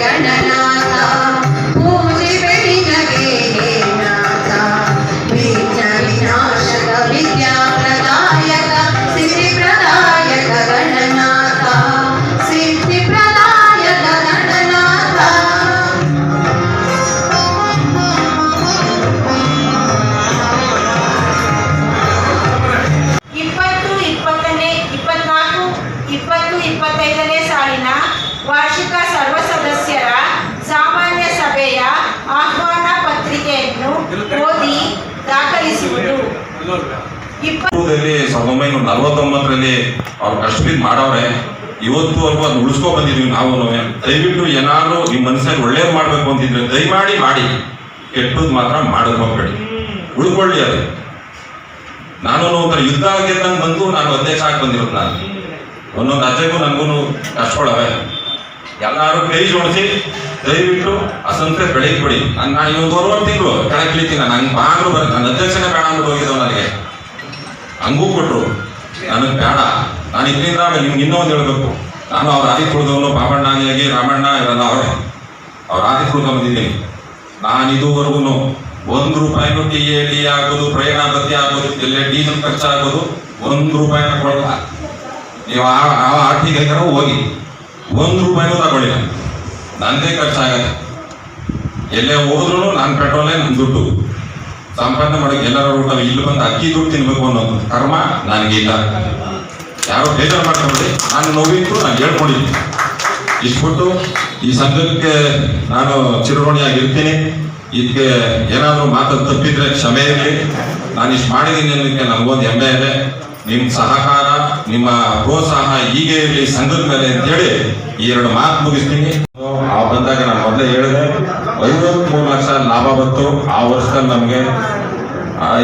గణనా ಸಾವಿರದ ಒಂಬೈನೂರ ನಲವತ್ತೊಂಬತ್ತರಲ್ಲಿ ಅವ್ರು ಕಷ್ಟಬಿದ್ದು ಮಾಡವ್ರೆ. ಇವತ್ತುವರೆಗೂ ಅದನ್ನ ಉಳಿಸ್ಕೊ ಬಂದಿದೀವಿ ನಾವು ದಯವಿಟ್ಟು ಏನಾದ್ರು ನಿಮ್ಮ ಮನಸ್ಸಲ್ಲಿ ಒಳ್ಳೇದು ಮಾಡ್ಬೇಕು ಅಂತಿದ್ರೆ ದಯಮಾಡಿ ಮಾಡಿ. ಕೆಟ್ಟದ್ ಮಾತ್ರ ಮಾಡೋದು ಹೋಗ್ಬೇಡಿ. ಉಳ್ಕೊಳ್ಳಿ ಅದು. ನಾನು ಒಂಥರ ಯುದ್ಧ ಗೆದ್ದಂಗೆ ಬಂದು ನಾನು ಅಧ್ಯಕ್ಷ ಆಗಿ ಬಂದಿರೋದು ನಾನು. ಒಂದೊಂದು ಅಜ್ಜೆಗೂ ನನಗೂ ಕಷ್ಟಪಡವೆ ಎಲ್ಲರೂ ಕೈ ಜೋಡಿಸಿ ದಯವಿಟ್ಟು ಅಸಂತ್ರ ಬೆಳಗ್ಗೆ ಬಿಡಿ ನಾನು ನಾನು ಇವತ್ತು ತಿಂಗಳು, ಕೆಳಗೆ ಇಳಿತೀನಿ. ನಂಗೆ ಬಾಗ್ಲು ಬರುತ್ತೆ ನನ್ನ ಅಧ್ಯಕ್ಷನೇ ಬೇಡ ನನಗೆ ಹಂಗೂ ಕೊಟ್ರು. ನನಗೆ ಬೇಡ. ನಾನು ಇದರಿಂದ ನಿಮ್ಗೆ ಇನ್ನೂ ಒಂದು ಹೇಳ್ಬೇಕು. ನಾನು ಅವ್ರ ಆದಿ ಕುಳಿದವನು ಪಾಪಣ್ಣಾಗಿಯಾಗಿ ರಾಮಣ್ಣ ಇರಲ್ಲ ಅವರೇ. ಅವ್ರ ಆದಿ ಕುಳಿದ ಬಂದಿದ್ದೀನಿ ನಾನು ಇದುವರೆಗೂ ಒಂದು ರೂಪಾಯಿನೂ ಟಿ ಎ ಡಿ ಆಗೋದು, ಪ್ರಯಾಣ ಭತ್ಯೆ ಆಗೋದು, ಎಲ್ಲೇ ಡೀಸೆಲ್ ಖರ್ಚಾಗೋದು, ಒಂದು ರೂಪಾಯಿನ ಕೊಡಲ್ಲ. ನೀವು ಆ ಆ ಆರ್ಟಿಗೆ ಹೋಗಿ ಒಂದು ರೂಪಾಯಿನೂ ತಗೊಳ್ಳಿ ನಂದೇ ಖರ್ಚಾಗತ್ತೆ. ಎಲ್ಲೇ ಹೋದ್ರೂ ನಾನು ಪೆಟ್ರೋಲೇ ನನ್ನ ದುಡ್ಡು. ಸಂಪಾದನೆ ಮಾಡಕ್ಕೆ ಎಲ್ಲರೂ ನಾವು ಇಲ್ಲಿ ಬಂದು ಅಕ್ಕಿ ದುಡ್ಡು ತಿನ್ಬೇಕು ಅನ್ನೋದು ಕರ್ಮ ನನಗೆ ಇಲ್ಲ. ಯಾರೋ ಬೇಜಾರು ಮಾಡ್ಕೊಂಡ್ರಿ ನಾನು ನೋವಿತ್ತು ನಾನು ಹೇಳ್ಕೊಂಡಿದ್ದೀನಿ. ಕೊಟ್ಟು ಈ ಸಂಘಕ್ಕೆ ನಾನು ಚಿರಋಣಿಯಾಗಿರ್ತೀನಿ. ಇದಕ್ಕೆ ಏನಾದರೂ ಮಾತು ತಪ್ಪಿದ್ರೆ ಕ್ಷಮೆ ಇರಲಿ. ನಾನು ಇಷ್ಟು ಮಾಡಿದ್ದೀನಿ ಅನ್ನೋಕ್ಕೆ ನನಗೊಂದು ಹೆಮ್ಮೆ ಇದೆ. ನಿಮ್ಮ ಸಹಕಾರ, ನಿಮ್ಮ ಪ್ರೋತ್ಸಾಹ ಹೀಗೆ ಇರಲಿ ಸಂಘದ ಮೇಲೆ ಅಂತೇಳಿ ಈ ಎರಡು ಮಾತು ಮುಗಿಸ್ತೀನಿ. ಆ ಬಂದಾಗ ನಾನು ಮೊದಲೇ ಹೇಳಿದೆ. ಐವತ್ಮೂರು ಲಕ್ಷ ಲಾಭ ಬಂತು. ಆ ವರ್ಷದಲ್ಲಿ ನಮಗೆ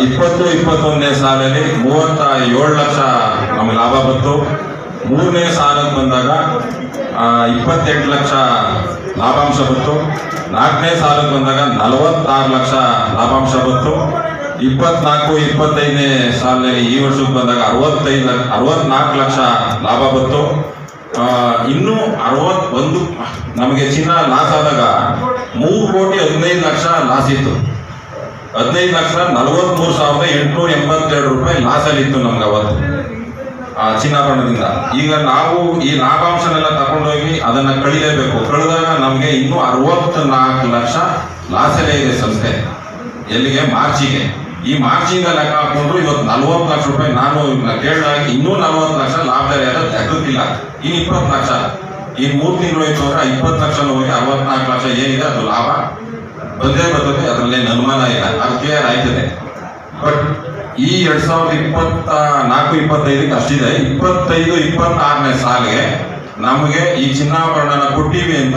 ಇಪ್ಪತ್ತು, ಇಪ್ಪತ್ತೊಂದನೇ ಸಾಲಲ್ಲಿ ಮೂವತ್ತ ಏಳು ಲಕ್ಷ ನಮಗೆ ಲಾಭ ಬಂತು. ಮೂರನೇ ಸಾಲಕ್ಕೆ ಬಂದಾಗ ಇಪ್ಪತ್ತೆಂಟು ಲಕ್ಷ ಲಾಭಾಂಶ ಬಂತು. ನಾಲ್ಕನೇ ಸಾಲಕ್ಕೆ ಬಂದಾಗ ನಲವತ್ತಾರು ಲಕ್ಷ ಲಾಭಾಂಶ ಬಂತು. ಇಪ್ಪತ್ನಾಲ್ಕು, ಇಪ್ಪತ್ತೈದನೇ ಸಾಲಿನಲ್ಲಿ ಈ ವರ್ಷಕ್ಕೆ ಬಂದಾಗ ಅರವತ್ತೈದು ಅರವತ್ನಾಲ್ಕು ಲಕ್ಷ ಲಾಭ ಬಂತು. ಇನ್ನೂ ಅರವತ್ತೊಂದು ನಮಗೆ ಚಿನ್ನ ಲಾಸ್ ಆದಾಗ ಮೂರು ಕೋಟಿ ಹದಿನೈದು ಲಕ್ಷ ಲಾಸ್ ಇತ್ತು ಹದಿನೈದು ಲಕ್ಷ ನಲವತ್ತ್ಮೂರು ಸಾವಿರದ ಎಂಟುನೂರ ಎಂಬತ್ತೆರಡು ರೂಪಾಯಿ ಲಾಸಲ್ಲಿತ್ತು ನಮ್ಗೆ ಅವತ್ತು. ಆ ಚಿನ್ನಾಭರಣದಿಂದ ಈಗ ನಾವು ಈ ಲಾಭಾಂಶನೆಲ್ಲ ತಗೊಂಡೋಗಿ ಅದನ್ನ ಕಳಿಲೇಬೇಕು. ಕಳೆದಾಗ ನಮಗೆ ಇನ್ನೂ ಅರವತ್ನಾಲ್ಕು ಲಕ್ಷ ಲಾಸಲ್ಲೇ ಇದೆ ಸಂಸ್ಥೆ. ಎಲ್ಲಿಗೆ? ಮಾರ್ಚಿಗೆ. ಈ ಮಾರ್ಚಿಂದ ಲೆಕ್ಕ ಹಾಕೊಂಡ್ರು ಇವತ್ತು ನಲ್ವತ್ತು ಲಕ್ಷ ರೂಪಾಯಿ ನಾನು ಕೇಳಿದಾಗ ಇನ್ನೂ ನಲ್ವತ್ತು ಲಕ್ಷ ಲಾಭದಾರಿ ಅದು ತೆಗೆದಿಲ್ಲ. ಇನ್ನು ಇಪ್ಪತ್ತು ಲಕ್ಷ. ಈ ಮೂರು ತಿಂಗಳು ಹೋಯ್ತು ಅಂದ್ರೆ ಇಪ್ಪತ್ತು ಲಕ್ಷ ಹೋಗಿ ಅರವತ್ನಾಲ್ಕು ಲಕ್ಷ ಏನಿದೆ, ಅದು ಲಾಭ. ಬಂದೇ ಬರ್ತದೆ ಅದರಲ್ಲೇನು ಅನುಮಾನ ಇಲ್ಲ. ಅದು ಕ್ಲಿಯರ್ ಆಯ್ತದೆ. ಬಟ್ ಈ ಎರಡ್ ಸಾವಿರದ ಇಪ್ಪತ್ತ ನಾಲ್ಕು, ಇಪ್ಪತ್ತೈದಕ್ಕೆ ಅಷ್ಟಿದೆ. ಇಪ್ಪತ್ತೈದು, ಇಪ್ಪತ್ತಾರನೇ ಸಾಲಿಗೆ ನಮಗೆ ಈ ಚಿನ್ನಾಭರಣನ ಕೊಟ್ಟಿವಿ ಅಂತ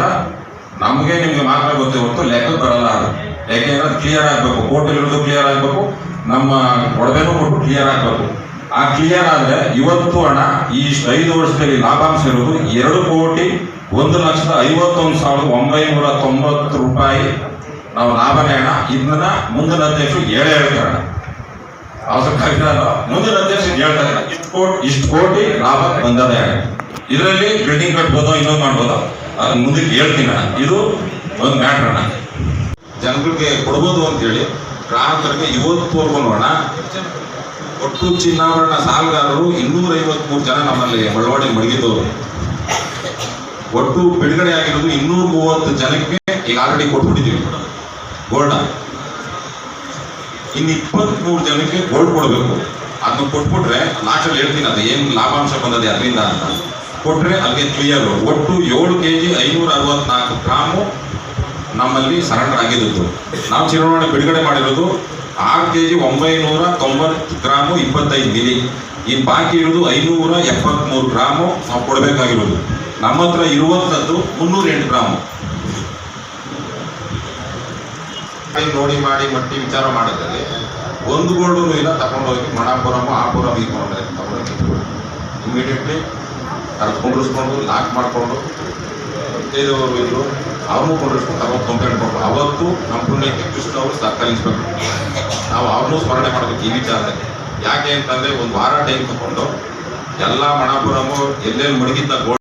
ನಮಗೆ ನಿಮಗೆ ಮಾತ್ರ ಗೊತ್ತೇ ಹೊರತು ಲೆಕ್ಕ ಬರಲ್ಲ ಅದು. ಯಾಕೆಂದ್ರೆ ಅದು ಕ್ಲಿಯರ್ ಆಗಬೇಕು. ಕೋರ್ಟಲ್ಲಿ ಇರೋದು ಕ್ಲಿಯರ್ ಆಗಬೇಕು. ನಮ್ಮ ಒಡವೆನೂ ಕೊಟ್ಟು ಕ್ಲಿಯರ್ ಆಗಬೇಕು. ಆ ಕ್ಲಿಯರ್ ಆದ್ರೆ ಇವತ್ತು ಹಣ ಈ ಐದು ವರ್ಷದಲ್ಲಿ ಲಾಭಾಂಶ ಇರೋದು ಎರಡು ಕೋಟಿ ಒಂದು ಲಕ್ಷದ ಐವತ್ತೊಂದು ಸಾವಿರದ ಒಂಬೈನೂರ ತೊಂಬತ್ತು ರೂಪಾಯಿ. ನಾವು ಲಾಭನೇ ಹಣ ಇದನ್ನ ಮುಂದಿನ ಅಧ್ಯಕ್ಷರು ಹೇಳೇ ಹೇಳ್ತಾರೆ ಅವಸರಕ್ಕಾಗಿ ಮುಂದಿನ ಅಧ್ಯಕ್ಷರು ಹೇಳ್ತಾರೆ ಇಷ್ಟು ಕೋಟಿ ಇಷ್ಟು ಕೋಟಿ ಲಾಭ ಬಂದದೆ ಇದರಲ್ಲಿ ಬಿಲ್ಡಿಂಗ್ ಕಟ್ಬೋದು, ಇನ್ನೊಂದು ಮಾಡ್ಬೋದು ಅದನ್ನ ಮುಂದಕ್ಕೆ ಹೇಳ್ತೀನಿ ಅಣ್ಣ. ಇದು ಒಂದು ಮ್ಯಾಟ್ರ್ ಅಣ್ಣ. ಜನಗಳಿಗೆ ಕೊಡ್ಬೋದು ಅಂತೇಳಿ ಗ್ರಾಹಕರಿಗೆ ಇವತ್ತುವರೆಗೂ ನೋಡೋಣ. ಒಟ್ಟು ಚಿನ್ನಾಭರಣ ಸಾಲಗಾರರು ಇನ್ನೂರ ಐವತ್ಮೂರು ಜನ ನಮ್ಮಲ್ಲಿ ಬಳವಾಡಿ ಮಡಗಿದ್ದವರು ಒಟ್ಟು ಬಿಡುಗಡೆ ಆಗಿರೋದು ಇನ್ನೂರ ಮೂವತ್ತು ಜನಕ್ಕೆ ಈಗ ಆಲ್ರೆಡಿ ಕೊಟ್ಬಿಟ್ಟಿದ್ದೀವಿ. ಗೋಲ್ಡ ಇನ್ನು ಇಪ್ಪತ್ಮೂರು ಜನಕ್ಕೆ ಗೋಲ್ಡ್ ಕೊಡಬೇಕು. ಅದನ್ನ ಕೊಟ್ಬಿಟ್ರೆ ಲಾಸ್ಟಲ್ಲಿ ಹೇಳ್ತೀನಿ, ಅದು ಏನು ಲಾಭಾಂಶ ಬಂದದೆ ಅದರಿಂದ ಅಂತ. ಕೊಟ್ರೆ ಅಲ್ಲಿಗೆ ಕ್ಲಿಯರ್ ಒಟ್ಟು ಏಳು ಕೆ ಜಿ ಐನೂರ ಅರವತ್ನಾಲ್ಕು ಗ್ರಾಮು ನಮ್ಮಲ್ಲಿ ಸರೆಂಡರ್ ಆಗಿದ್ದು ನಾವು ಚುನಾವಣೆ ಬಿಡುಗಡೆ ಮಾಡಿರೋದು ಆರು ಕೆ ಜಿ ಒಂಬೈನೂರ ತೊಂಬತ್ತು ಗ್ರಾಮು ಇಪ್ಪತ್ತೈದು ಮಿಲಿ. ಇನ್ನು ಬಾಕಿ ಇರೋದು ಐನೂರ ಎಪ್ಪತ್ತ್ಮೂರು ಗ್ರಾಮು ನಾವು ಕೊಡಬೇಕಾಗಿರೋದು. ನಮ್ಮ ಹತ್ರ ಇರುವಂಥದ್ದು ಮುನ್ನೂರ ಎಂಟು ಗ್ರಾಮು ನೋಡಿ ಮಾಡಿ ಮಟ್ಟಿ ವಿಚಾರ ಮಾಡಿದ್ರೆ ಒಂದು ಗೋಲ್ಡು ಇಲ್ಲ ತಗೊಂಡೋಗಿ ಮಣಾಪುರಮು, ಆಪುರಮ್ ಈ ಕೊಂಡ್ರೆ ತಗೊಂಡು ಇಮಿಡಿಯೇಟ್ಲಿ ಅದು ಕುಂಡ್ರಿಸ್ಕೊಂಡು ಲಾಕ್ ಮಾಡಿಕೊಂಡು ಉತ್ತೇಜವರು ಇದ್ರು ಅವ್ರನ್ನೂ ಕುಂಡ್ರಿಸ್ಕೊಂಡು ತಗೊಂಡು ಕಂಪ್ಲೇಂಟ್ ಕೊಟ್ಟು ಅವತ್ತು ನಮ್ಮ ಪುಣ್ಯಕ್ಕೆ ಕೃಷ್ಣ ಅವರು ಸರ್ಕಲ್ ಇನ್ಸ್ಪೆಕ್ಟರ್. ನಾವು ಅವ್ರನ್ನೂ ಸ್ಮರಣೆ ಮಾಡಬೇಕು ಈ ವಿಚಾರದಲ್ಲಿ. ಯಾಕೆ ಅಂತಂದ್ರೆ, ಒಂದು ವಾರ ಟೈಮ್ ತಗೊಂಡು ಎಲ್ಲ ಮಣಾಪುರಮು ಎಲ್ಲೆಲ್ಲಿ ಮಡಗಿದ್ದ